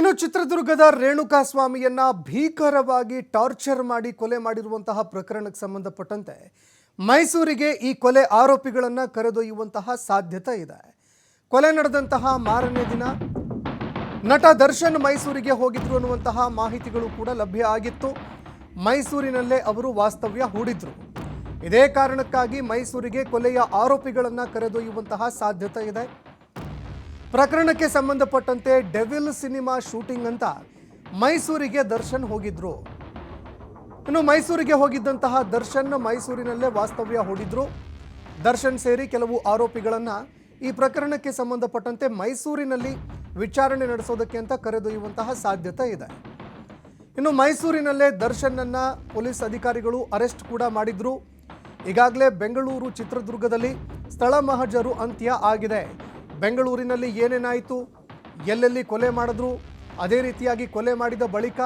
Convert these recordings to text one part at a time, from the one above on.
ಇನ್ನು ಚಿತ್ರದುರ್ಗದ ರೇಣುಕಾ ಸ್ವಾಮಿಯನ್ನ ಭೀಕರವಾಗಿ ಟಾರ್ಚರ್ ಮಾಡಿ ಕೊಲೆ ಮಾಡಿರುವಂತಹ ಪ್ರಕರಣಕ್ಕೆ ಸಂಬಂಧಪಟ್ಟಂತೆ ಮೈಸೂರಿಗೆ ಈ ಕೊಲೆ ಆರೋಪಿಗಳನ್ನು ಕರೆದೊಯ್ಯುವಂತಹ ಸಾಧ್ಯತೆ ಇದೆ. ಕೊಲೆ ನಡೆದಂತಹ ಮಾರನೇ ದಿನ ನಟ ದರ್ಶನ್ ಮೈಸೂರಿಗೆ ಹೋಗಿದ್ರು ಅನ್ನುವಂತಹ ಮಾಹಿತಿಗಳು ಕೂಡ ಲಭ್ಯ ಆಗಿತ್ತು. ಮೈಸೂರಿನಲ್ಲೇ ಅವರು ವಾಸ್ತವ್ಯ ಹೂಡಿದ್ರು. ಇದೇ ಕಾರಣಕ್ಕಾಗಿ ಮೈಸೂರಿಗೆ ಕೊಲೆಯ ಆರೋಪಿಗಳನ್ನು ಕರೆದೊಯ್ಯುವಂತಹ ಸಾಧ್ಯತೆ ಇದೆ. ಪ್ರಕರಣಕ್ಕೆ ಸಂಬಂಧಪಟ್ಟಂತೆ ಡೆವಿಲ್ ಸಿನಿಮಾ ಶೂಟಿಂಗ್ ಅಂತ ಮೈಸೂರಿಗೆ ದರ್ಶನ್ ಹೋಗಿದ್ರು. ಇನ್ನು ಮೈಸೂರಿಗೆ ಹೋಗಿದ್ದಂತಹ ದರ್ಶನ್ ಮೈಸೂರಿನಲ್ಲೇ ವಾಸ್ತವ್ಯ ಹೂಡಿದ್ರು. ದರ್ಶನ್ ಸೇರಿ ಕೆಲವು ಆರೋಪಿಗಳನ್ನು ಈ ಪ್ರಕರಣಕ್ಕೆ ಸಂಬಂಧಪಟ್ಟಂತೆ ಮೈಸೂರಿನಲ್ಲಿ ವಿಚಾರಣೆ ನಡೆಸೋದಕ್ಕೆ ಅಂತ ಕರೆದೊಯ್ಯುವಂತಹ ಸಾಧ್ಯತೆ ಇದೆ. ಇನ್ನು ಮೈಸೂರಿನಲ್ಲೇ ದರ್ಶನನ್ನು ಪೊಲೀಸ್ ಅಧಿಕಾರಿಗಳು ಅರೆಸ್ಟ್ ಕೂಡ ಮಾಡಿದ್ರು. ಈಗಾಗಲೇ ಬೆಂಗಳೂರು ಚಿತ್ರದುರ್ಗದಲ್ಲಿ ಸ್ಥಳ ಮಹಜರು ಅಂತ್ಯ ಆಗಿದೆ. ಬೆಂಗಳೂರಿನಲ್ಲಿ ಏನೇನಾಯಿತು? ಎಲ್ಲೆಲ್ಲಿ ಕೊಲೆ ಮಾಡಿದ್ರು? ಅದೇ ರೀತಿಯಾಗಿ ಕೊಲೆ ಮಾಡಿದ ಬಳಿಕ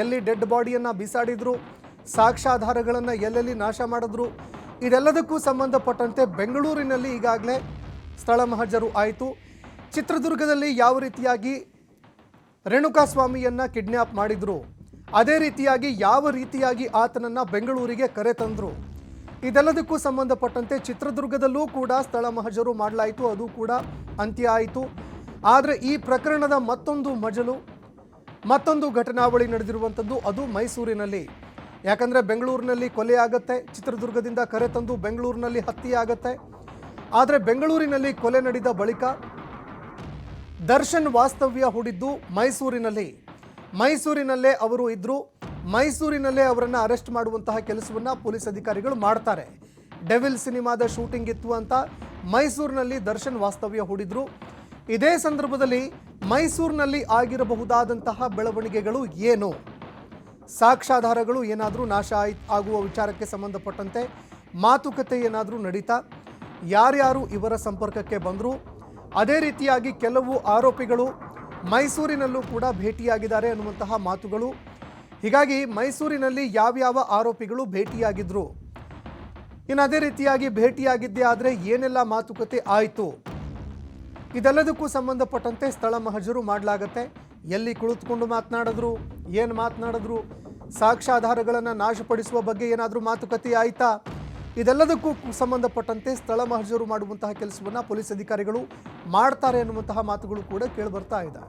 ಎಲ್ಲಿ ಡೆಡ್ ಬಾಡಿಯನ್ನು ಬಿಸಾಡಿದ್ರು? ಸಾಕ್ಷ್ಯಾಧಾರಗಳನ್ನು ಎಲ್ಲೆಲ್ಲಿ ನಾಶ ಮಾಡಿದ್ರು? ಇದೆಲ್ಲದಕ್ಕೂ ಸಂಬಂಧಪಟ್ಟಂತೆ ಬೆಂಗಳೂರಿನಲ್ಲಿ ಈಗಾಗಲೇ ಸ್ಥಳ ಮಹಜರು ಆಯಿತು. ಚಿತ್ರದುರ್ಗದಲ್ಲಿ ಯಾವ ರೀತಿಯಾಗಿ ರೇಣುಕಾ ಸ್ವಾಮಿಯನ್ನು ಕಿಡ್ನ್ಯಾಪ್ ಮಾಡಿದರು? ಅದೇ ರೀತಿಯಾಗಿ ಯಾವ ರೀತಿಯಾಗಿ ಆತನನ್ನು ಬೆಂಗಳೂರಿಗೆ ಕರೆ ತಂದ್ರು? ಇದೆಲ್ಲದಕ್ಕೂ ಸಂಬಂಧಪಟ್ಟಂತೆ ಚಿತ್ರದುರ್ಗದಲ್ಲೂ ಕೂಡ ಸ್ಥಳ ಮಹಜರು ಮಾಡಲಾಯಿತು, ಅದು ಕೂಡ ಅಂತ್ಯ ಆಯಿತು ಆದರೆ ಈ ಪ್ರಕರಣದ ಮತ್ತೊಂದು ಮಜಲು, ಮತ್ತೊಂದು ಘಟನಾವಳಿ ನಡೆದಿರುವಂಥದ್ದು ಅದು ಮೈಸೂರಿನಲ್ಲಿ. ಯಾಕಂದರೆ ಬೆಂಗಳೂರಿನಲ್ಲಿ ಕೊಲೆ ಆಗತ್ತೆ, ಚಿತ್ರದುರ್ಗದಿಂದ ಕರೆ ತಂದು ಬೆಂಗಳೂರಿನಲ್ಲಿ ಹತ್ಯೆ ಆಗತ್ತೆ. ಆದರೆ ಬೆಂಗಳೂರಿನಲ್ಲಿ ಕೊಲೆ ನಡೆದ ಬಳಿಕ ದರ್ಶನ್ ವಾಸ್ತವ್ಯ ಹೂಡಿದ್ದು ಮೈಸೂರಿನಲ್ಲಿ. ಮೈಸೂರಿನಲ್ಲೇ ಅವರು ಇದ್ರು. ಮೈಸೂರಿನಲ್ಲೇ ಅವರನ್ನು ಅರೆಸ್ಟ್ ಮಾಡುವಂತಹ ಕೆಲಸವನ್ನು ಪೊಲೀಸ್ ಅಧಿಕಾರಿಗಳು ಮಾಡ್ತಾರೆ. ಡೆವಿಲ್ ಸಿನಿಮಾದ ಶೂಟಿಂಗ್ ಇತ್ತು ಅಂತ ಮೈಸೂರಿನಲ್ಲಿ ದರ್ಶನ್ ವಾಸ್ತವ್ಯ ಹೂಡಿದ್ರು. ಇದೇ ಸಂದರ್ಭದಲ್ಲಿ ಮೈಸೂರಿನಲ್ಲಿ ಆಗಿರಬಹುದಾದಂತಹ ಬೆಳವಣಿಗೆಗಳು ಏನು? ಸಾಕ್ಷ್ಯಾಧಾರಗಳು ಏನಾದರೂ ನಾಶ ಆಗುವ ವಿಚಾರಕ್ಕೆ ಸಂಬಂಧಪಟ್ಟಂತೆ ಮಾತುಕತೆ ಏನಾದರೂ ನಡೀತಾ? ಯಾರ್ಯಾರು ಇವರ ಸಂಪರ್ಕಕ್ಕೆ ಬಂದರು? ಅದೇ ರೀತಿಯಾಗಿ ಕೆಲವು ಆರೋಪಿಗಳು ಮೈಸೂರಿನಲ್ಲೂ ಕೂಡ ಭೇಟಿಯಾಗಿದ್ದಾರೆ ಅನ್ನುವಂತಹ ಮಾತುಗಳು. ಹೀಗಾಗಿ ಮೈಸೂರಿನಲ್ಲಿ ಯಾವ್ಯಾವ ಆರೋಪಿಗಳು ಭೇಟಿಯಾಗಿದ್ರು? ಇನ್ನು ಅದೇ ರೀತಿಯಾಗಿ ಭೇಟಿಯಾಗಿದ್ದೆ ಆದರೆ ಏನೆಲ್ಲ ಮಾತುಕತೆ ಆಯಿತು? ಇದೆಲ್ಲದಕ್ಕೂ ಸಂಬಂಧಪಟ್ಟಂತೆ ಸ್ಥಳ ಮಹಜರು ಮಾಡಲಾಗತ್ತೆ. ಎಲ್ಲಿ ಕುಳಿತುಕೊಂಡು ಮಾತನಾಡಿದ್ರು? ಏನು ಮಾತನಾಡಿದ್ರು? ಸಾಕ್ಷ್ಯಾಧಾರಗಳನ್ನು ನಾಶಪಡಿಸುವ ಬಗ್ಗೆ ಏನಾದರೂ ಮಾತುಕತೆ ಆಯಿತಾ? ಇದೆಲ್ಲದಕ್ಕೂ ಸಂಬಂಧಪಟ್ಟಂತೆ ಸ್ಥಳ ಮಹಜರು ಮಾಡುವಂತಹ ಕೆಲಸವನ್ನು ಪೊಲೀಸ್ ಅಧಿಕಾರಿಗಳು ಮಾಡ್ತಾರೆ ಅನ್ನುವಂತಹ ಮಾತುಗಳು ಕೂಡ ಕೇಳಿಬರ್ತಾ ಇದೆ.